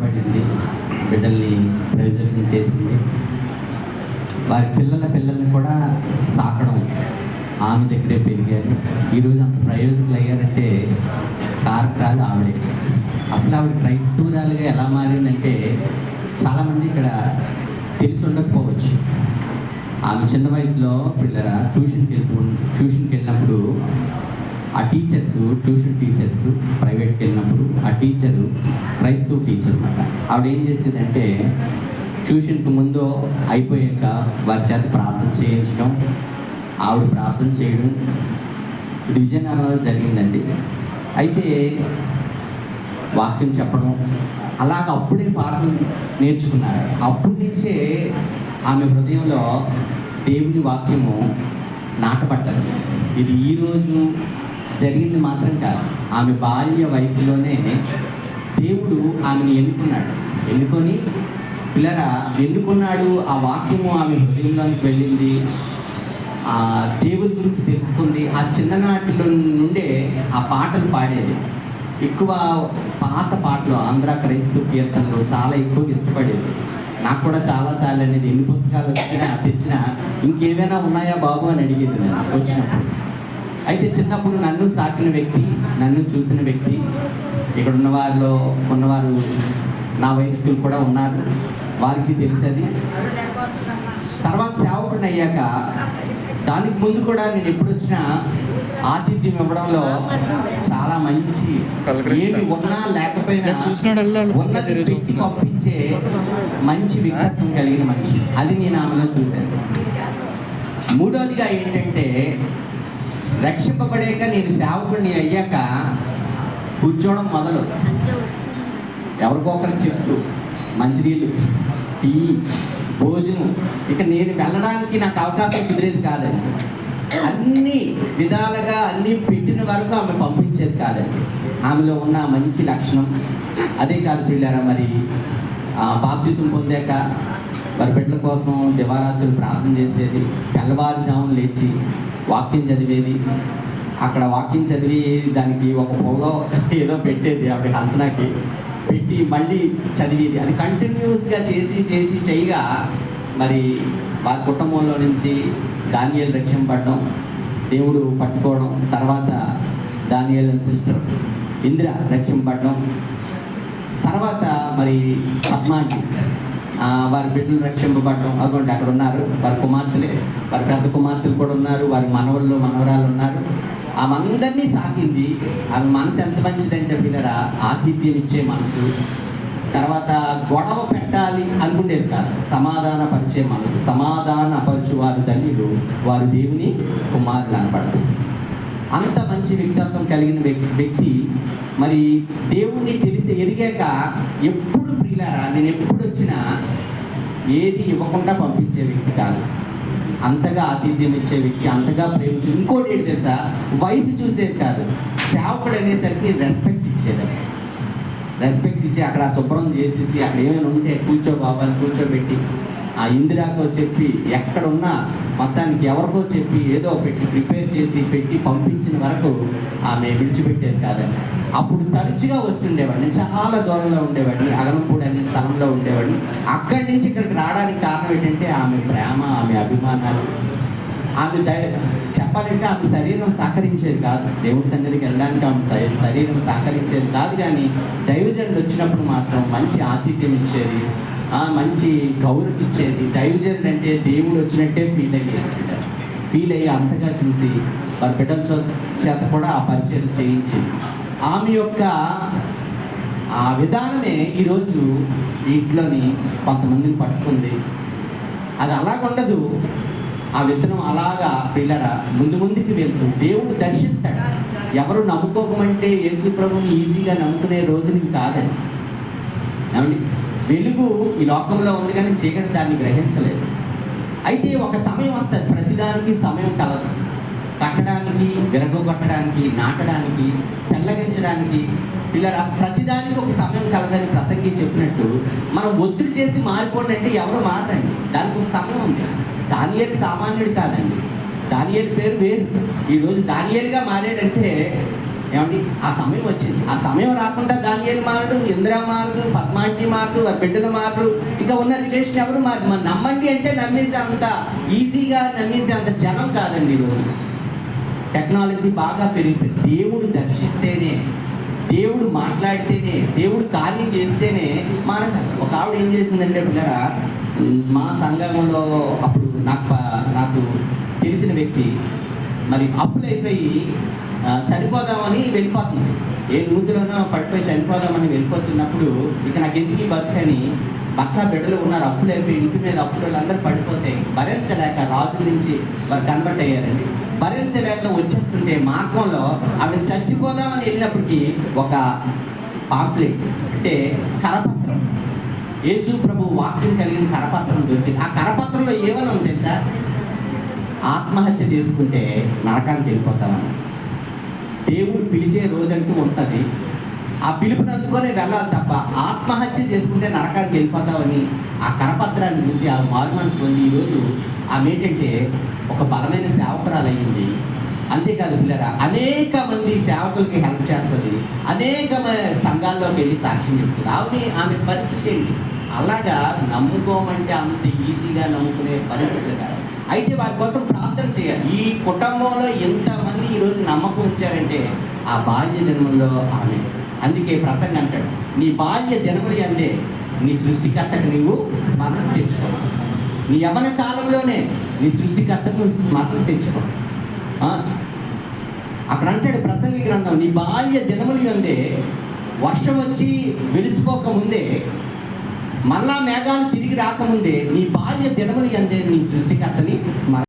కష్టపడింది బిడ్డల్ని ప్రయోజనం చేసింది. వారి పిల్లల పిల్లల్ని కూడా సాకడం ఆమె దగ్గరే పెరిగారు. ఈరోజు అంత ప్రయోజకులు అయ్యారంటే కారకురాలు ఆవిడే. అసలు ఆవిడ క్రైస్తవురాలుగా ఎలా మారిందంటే చాలామంది ఇక్కడ తెలిసి ఉండకపోవచ్చు. ఆమె చిన్న వయసులో పిల్లరా ట్యూషన్కి వెళ్తూ ట్యూషన్కి వెళ్ళినప్పుడు ఆ టీచర్స్ ట్యూషన్ టీచర్స్ ప్రైవేట్కి వెళ్ళినప్పుడు ఆ టీచరు క్రైస్తవ టీచర్ అనమాట ఆవిడ ఏం చేసేదంటే ట్యూషన్కి ముందు అయిపోయాక వారి చేత ప్రార్థన చేయించడం ఆవిడ ప్రార్థన చేయడం ఇది విజయనగరంలో జరిగిందండి. అయితే వాక్యం చెప్పడం అలాగ అప్పుడే పాటలు నేర్చుకున్నారు. అప్పటి నుంచే ఆమె హృదయంలో దేవుని వాక్యము నాటపడ్డది ఇది ఈరోజు జరిగింది మాత్రం కాదు. ఆమె బాల్య వయసులోనే దేవుడు ఆమెను ఎన్నుకున్నాడు. ఎన్నుకొని పిల్లరా ఎన్నుకున్నాడు? ఆ వాక్యము ఆమె హృదయంలోనికి వెళ్ళింది. ఆ దేవుడి గురించి తెలుసుకుంది. ఆ చిన్ననాటిలో నుండే ఆ పాటలు పాడేది. ఎక్కువ పాత పాటలు ఆంధ్ర క్రైస్తవ కీర్తనలు చాలా ఎక్కువ ఇష్టపడేది. నాకు కూడా చాలాసార్లు అనేది ఎన్ని పుస్తకాలు వచ్చినా తెచ్చినా ఇంకేమైనా ఉన్నాయా బాబు అని అడిగేది నేను వచ్చినప్పుడు. అయితే చిన్నప్పుడు నన్ను సాకిన వ్యక్తి నన్ను చూసిన వ్యక్తి ఇక్కడ ఉన్న వారిలో ఉన్నవారు నా వయస్కులు కూడా ఉన్నారు. వారికి తెలిసేది. తర్వాత సేవకుడిని అయ్యాక దానికి ముందు కూడా నేను ఎప్పుడు వచ్చినా ఆతిథ్యం ఇవ్వడంలో చాలా మంచి ఏమి ఉన్నా లేకపోయినా ఉన్నది పెట్టి పంపించే మంచి వ్యక్తిత్వం కలిగిన మనిషి. అది నేను ఆమెలో చూశాను. మూడవదిగా ఏంటంటే రక్షింపబడాక నేను సేవకుడిని అయ్యాక కూర్చోవడం మొదలు. ఎవరికో ఒకరు చెప్తూ మంచినీళ్ళు టీ భోజనం ఇక నేను వెళ్ళడానికి నాకు అవకాశం కుదిరేది కాదండి. అన్ని విధాలుగా అన్ని పెట్టిన వరకు ఆమె పంపించేది కాదండి. ఆమెలో ఉన్న మంచి లక్షణం. అదే కాదు పిల్లారా మరి బాప్తిజం పొందాక వారి బిడ్డల కోసం దివారాత్రులు ప్రార్థన చేసేది తెల్లవారుజామున లేచి వాక్యం చదివేది. అక్కడ వాక్యం చదివి దానికి ఒక పొలో ఏదో పెట్టేది ఆవిడ అంచనాకి. పెట్టి మళ్ళీ చదివేది. అది కంటిన్యూస్గా చేసి చేసి చేయగా మరి వారి కుటుంబంలో నుంచి దానియలు రక్షింపడడం దేవుడు పట్టుకోవడం తర్వాత దానియల్ సిస్టర్ ఇందిర రక్షింపడడం తర్వాత మరి పద్మాంటి వారి బిడ్డలు రక్షింపబడడం. అటువంటి అక్కడ ఉన్నారు. వారి కుమార్తెలే వారి పెద్ద కుమార్తెలు కూడా ఉన్నారు. వారి మనవళ్ళు మనవరాలు ఉన్నారు. ఆమె అందరినీ సాకింది. ఆమె మనసు ఎంత మంచిదంటే పిల్లరా ఆతిథ్యం ఇచ్చే మనసు. తర్వాత గొడవ పెట్టాలి అనుకునేది కాదు సమాధాన పరిచే మనసు. సమాధాన పరచు వారు తల్లిలు వారు దేవుని కుమారులు అనబడతారు. అంత మంచి వ్యక్తిత్వం కలిగిన వ్యక్- వ్యక్తి మరి దేవుణ్ణి తెలిసి ఎదిగాక ఎప్పుడు ప్రియులారా నేను ఎప్పుడు వచ్చినా ఏది ఇవ్వకుండా పంపించే వ్యక్తి కాదు. అంతగా ఆతిథ్యం ఇచ్చే వ్యక్తి అంతగా ప్రేమించే ఇంకోటి ఏంటి తెలుసా? వయసు చూసేది కాదు. సేవకుడు అనేసరికి రెస్పెక్ట్ ఇచ్చేది. రెస్పెక్ట్ ఇచ్చి అక్కడ శుభ్రం చేసేసి అక్కడ ఏమైనా ఉంటే కూర్చో బాబాని కూర్చోబెట్టి ఆ ఇందిరాకో చెప్పి ఎక్కడున్నా మొత్తానికి ఎవరికో చెప్పి ఏదో పెట్టి ప్రిపేర్ చేసి పెట్టి పంపించిన వరకు ఆమె విడిచిపెట్టేది కాదండి. అప్పుడు తరచుగా వస్తుండేవాడిని చాలా దూరంలో ఉండేవాడిని అగనంపూడి అనే స్థలంలో ఉండేవాడిని. అక్కడి నుంచి ఇక్కడికి రావడానికి కారణం ఏంటంటే ఆమె ప్రేమ ఆమె అభిమానాలు. ఆమె దయ చెప్పాలంటే ఆమె శరీరం సహకరించేది కాదు. దేవుడి సన్నిధికి వెళ్ళడానికి ఆమె శరీరం సహకరించేది కాదు కానీ దైవజనులు వచ్చినప్పుడు మాత్రం మంచి ఆతిథ్యం ఇచ్చేది మంచి గౌరవం ఇచ్చేది. దైవజనుడు అంటే దేవుడు వచ్చినట్టే ఫీల్ అయ్యేది. ఫీల్ అయ్యి అంతగా చూసి వారి బిడ్డల చేత కూడా ఆ పరిచయం చేయించింది. ఆమె యొక్క ఆ విధానమే ఈరోజు ఇంట్లోని కొంతమందిని పట్టుకుంది. అది అలాగుండదు ఆ విత్తనం అలాగా పిల్లరా ముందు ముందుకు వెళ్తూ దేవుడు దర్శిస్తాడు. ఎవరు నమ్ముకోకమంటే యేసు ప్రభుని ఈజీగా నమ్ముకునే రోజులు కాదండి. వెలుగు ఈ లోకంలో ఉంది కానీ చీకటి దాన్ని గ్రహించలేదు. అయితే ఒక సమయం వస్తుంది. ప్రతిదానికి సమయం కలదు. కట్టడానికి విరగొట్టడానికి నాటడానికి పెళ్ళగించడానికి ఇలా ప్రతిదానికి ఒక సమయం కలదని ప్రసంగి చెప్పినట్టు మనం ఒత్తిడి చేసి మారిపోండి అంటే ఎవరు మారండి దానికి ఒక సమయం ఉంది. దానియేలు సామాన్యుడు కాదండి. దానియేలు పేరు వేరు. ఈరోజు దానియేలుగా మారాడంటే ఏమండి? ఆ సమయం వచ్చింది. ఆ సమయం రాకుండా దానియేలు మారడు ఇందిరా మారదు పద్మాంటి మారదు వారి బిడ్డలు మారదు ఇంకా ఉన్న రిలేషన్ ఎవరు మారు మరి నమ్మండి అంటే నమ్మేసే అంత ఈజీగా నమ్మేసే అంత జనం కాదండి ఈరోజు. టెక్నాలజీ బాగా పెరిగిపోయింది. దేవుడు దర్శిస్తేనే దేవుడు మాట్లాడితేనే దేవుడు కార్యం చేస్తేనే మారట. ఒక ఆవిడ ఏం చేసిందంటే పిల్లరా మా సంఘంలో అప్పుడు నాకు నాకు తెలిసిన వ్యక్తి మరి అప్పులు అయిపోయి చనిపోదామని వెళ్ళిపోతుంది. ఏ నూతిలోనో పడిపోయి చనిపోదామని వెళ్ళిపోతున్నప్పుడు ఇక నాకు ఎందుకు ఈ బతుకని భర్త బిడ్డలు ఉన్నారు అప్పులు అయిపోయి ఇంటి మీద అప్పులు అందరూ పడిపోతే భరించలేక రాజు నుంచి వారు కన్వర్ట్ అయ్యారండి. భరించలేక వచ్చేస్తుంటే మార్గంలో ఆవిడ చచ్చిపోదామని వెళ్ళినప్పటికీ ఒక పాంప్లెట్ అంటే కరపత్రం. యేసు ప్రభు వాక్యం కలిగిన కరపత్రం దొరికింది. ఆ కరపత్రంలో ఏమని ఉంది తెలుసా? ఆత్మహత్య చేసుకుంటే నరకానికి వెళ్ళిపోతామని. దేవుడు పిలిచే రోజు అంటూ ఉంటుంది. ఆ పిలుపుని అందుకొని వెళ్ళాలి తప్ప ఆత్మహత్య చేసుకుంటే నరకానికి వెళ్ళిపోతామని ఆ కరపత్రాన్ని చూసి ఆ మారు మనసు పొంది ఈరోజు ఆమె ఏంటంటే ఒక బలమైన సేవకురాలయ్యింది. అంతేకాదు పిల్లరా అనేక మంది సేవకులకి హెల్ప్ చేస్తుంది. అనేక సంఘాల్లోకి వెళ్ళి సాక్ష్యం చెప్తుంది. ఆమె ఆమె పరిస్థితి ఏంటి? అలాగా నమ్ముకోమంటే అంత ఈజీగా నమ్ముకునే పరిస్థితులు కాదు. అయితే వారి కోసం ప్రార్థన చేయాలి. ఈ కుటుంబంలో ఎంతమంది ఈరోజు నమ్మకం ఉంచారంటే ఆ బాల్య జన్మంలో ఆమె. అందుకే ప్రసంగం అంటాడు నీ బాల్య జన్మలు అందే నీ సృష్టికర్తకు నీవు స్మరణ తెచ్చుకో. నీ యవన కాలంలోనే నీ సృష్టికర్తకు స్మరణ తెచ్చుకో. అక్కడ అంటాడు ప్రసంగి గ్రంథం నీ బాల్య దినములు అందే వర్షం వచ్చి వెలిసిపోక ముందే మళ్ళా మేఘాలు తిరిగి రాకముందే నీ భార్య దినములు అందే నీ సృష్టికర్తని స్మరణ